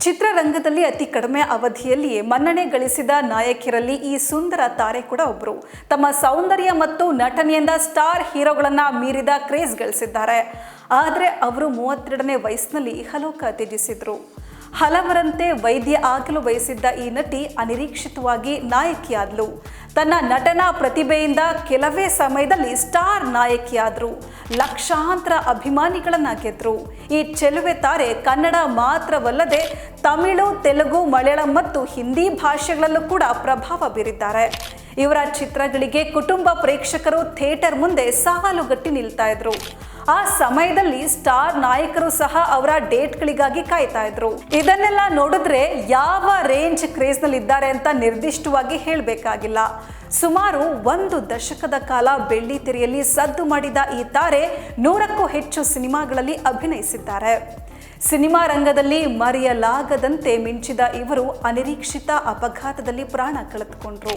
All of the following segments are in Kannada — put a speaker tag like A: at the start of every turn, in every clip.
A: ಚಿತ್ರರಂಗದಲ್ಲಿ ಅತಿ ಕಡಿಮೆ ಅವಧಿಯಲ್ಲಿಯೇ ಮನ್ನಣೆ ಗಳಿಸಿದ ನಾಯಕಿಯರಲ್ಲಿ ಈ ಸುಂದರ ತಾರೆ ಕೂಡ ಒಬ್ಬರು ತಮ್ಮ ಸೌಂದರ್ಯ ಮತ್ತು ನಟನೆಯಿಂದ ಸ್ಟಾರ್ ಹೀರೋಗಳನ್ನ ಮೀರಿದ ಕ್ರೇಜ್ ಗಳಿಸಿದ್ದಾರೆ. ಆದರೆ ಅವರು ಮೂವತ್ತೆರಡನೇ ವಯಸ್ಸಿನಲ್ಲಿ ಇಹಲೋಕ ತ್ಯಜಿಸಿದ್ರು ಹಲವರಂತೆ ವೈದ್ಯ ಆಗಲು ಬಯಸಿದ್ದ ಈ ನಟಿ ಅನಿರೀಕ್ಷಿತವಾಗಿ ನಾಯಕಿಯಾದ್ಲು. ತನ್ನ ನಟನಾ ಪ್ರತಿಭೆಯಿಂದ ಕೆಲವೇ ಸಮಯದಲ್ಲಿ ಸ್ಟಾರ್ ನಾಯಕಿಯಾದ್ರು. ಲಕ್ಷಾಂತರ ಅಭಿಮಾನಿಗಳನ್ನ ಗೆದ್ರು. ಈ ಚೆಲುವೆ ತಾರೆ ಕನ್ನಡ ಮಾತ್ರವಲ್ಲದೆ ತಮಿಳು, ತೆಲುಗು, ಮಲಯಾಳಂ ಮತ್ತು ಹಿಂದಿ ಭಾಷೆಗಳಲ್ಲೂ ಕೂಡ ಪ್ರಭಾವ ಬೀರಿದ್ದಾರೆ. ಇವರ ಚಿತ್ರಗಳಿಗೆ ಕುಟುಂಬ ಪ್ರೇಕ್ಷಕರು ಥಿಯೇಟರ್ ಮುಂದೆ ಸಾಲುಗಟ್ಟಿ ನಿಲ್ತಾ ಇದ್ರು. ಆ ಸಮಯದಲ್ಲಿ ಸ್ಟಾರ್ ನಾಯಕರು ಸಹ ಅವರ ಡೇಟ್ಗಳಿಗಾಗಿ ಕಾಯ್ತಾ ಇದ್ರು. ಇದನ್ನೆಲ್ಲ ನೋಡಿದ್ರೆ ಯಾವ ರೇಂಜ್ ಕ್ರೇಜ್ನಲ್ಲಿ ಇದ್ದಾರೆ ಅಂತ ನಿರ್ದಿಷ್ಟವಾಗಿ ಹೇಳಬೇಕಾಗಿಲ್ಲ. ಸುಮಾರು ಒಂದು ದಶಕದ ಕಾಲ ಬೆಳ್ಳಿ ತೆರೆಯಲ್ಲಿ ಸದ್ದು ಮಾಡಿದ ಈ ತಾರೆ ನೂರಕ್ಕೂ ಹೆಚ್ಚು ಸಿನಿಮಾಗಳಲ್ಲಿ ಅಭಿನಯಿಸಿದ್ದಾರೆ. ಸಿನಿಮಾ ರಂಗದಲ್ಲಿ ಮರೆಯಲಾಗದಂತೆ ಮಿಂಚಿದ ಇವರು ಅನಿರೀಕ್ಷಿತ ಅಪಘಾತದಲ್ಲಿ ಪ್ರಾಣ ಕಳೆದುಕೊಂಡರು.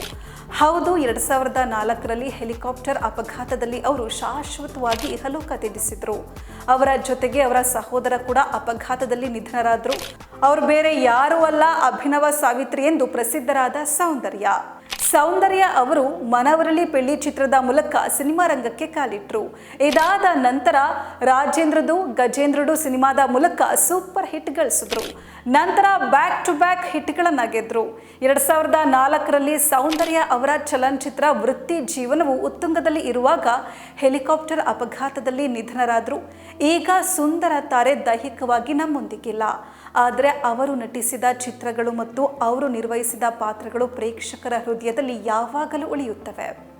A: ಹೌದು, ಎರಡ್ ಸಾವಿರದ ನಾಲ್ಕರಲ್ಲಿ ಹೆಲಿಕಾಪ್ಟರ್ ಅಪಘಾತದಲ್ಲಿ ಅವರು ಶಾಶ್ವತವಾಗಿ ಇಹಲೋಕ ತ್ಯಜಿಸಿದ್ರು ಅವರ ಜೊತೆಗೆ ಅವರ ಸಹೋದರ ಕೂಡ ಅಪಘಾತದಲ್ಲಿ ನಿಧನರಾದರು. ಅವರು ಬೇರೆ ಯಾರೂ ಅಲ್ಲ, ಅಭಿನವ ಸಾವಿತ್ರಿ ಎಂದು ಪ್ರಸಿದ್ಧರಾದ ಸೌಂದರ್ಯ. ಸೌಂದರ್ಯ ಅವರು ಮನವರಳಿ ಪೆಳ್ಳಿ ಚಿತ್ರದ ಮೂಲಕ ಸಿನಿಮಾ ರಂಗಕ್ಕೆ ಕಾಲಿಟ್ರು. ಇದಾದ ನಂತರ ರಾಜೇಂದ್ರದು ಗಜೇಂದ್ರಡು ಸಿನಿಮಾದ ಮೂಲಕ ಸೂಪರ್ ಹಿಟ್ ಗಳಿಸಿದ್ರು. ನಂತರ ಬ್ಯಾಕ್ ಟು ಬ್ಯಾಕ್ ಹಿಟ್ಗಳನ್ನ ಗೆದ್ರು. ಎರಡ್ ಸಾವಿರದ ನಾಲ್ಕರಲ್ಲಿ ಸೌಂದರ್ಯ ಅವರ ಚಲನಚಿತ್ರ ವೃತ್ತಿ ಜೀವನವು ಉತ್ತುಂಗದಲ್ಲಿ ಇರುವಾಗ ಹೆಲಿಕಾಪ್ಟರ್ ಅಪಘಾತದಲ್ಲಿ ನಿಧನರಾದರು. ಈಗ ಸುಂದರ ತಾರೆ ದೈಹಿಕವಾಗಿ ನಮ್ಮೊಂದಿಗಿಲ್ಲ. ಆದರೆ ಅವರು ನಟಿಸಿದ ಚಿತ್ರಗಳು ಮತ್ತು ಅವರು ನಿರ್ವಹಿಸಿದ ಪಾತ್ರಗಳು ಪ್ರೇಕ್ಷಕರ ಹೃದಯದಲ್ಲಿ ಯಾವಾಗಲೂ ಉಳಿಯುತ್ತವೆ.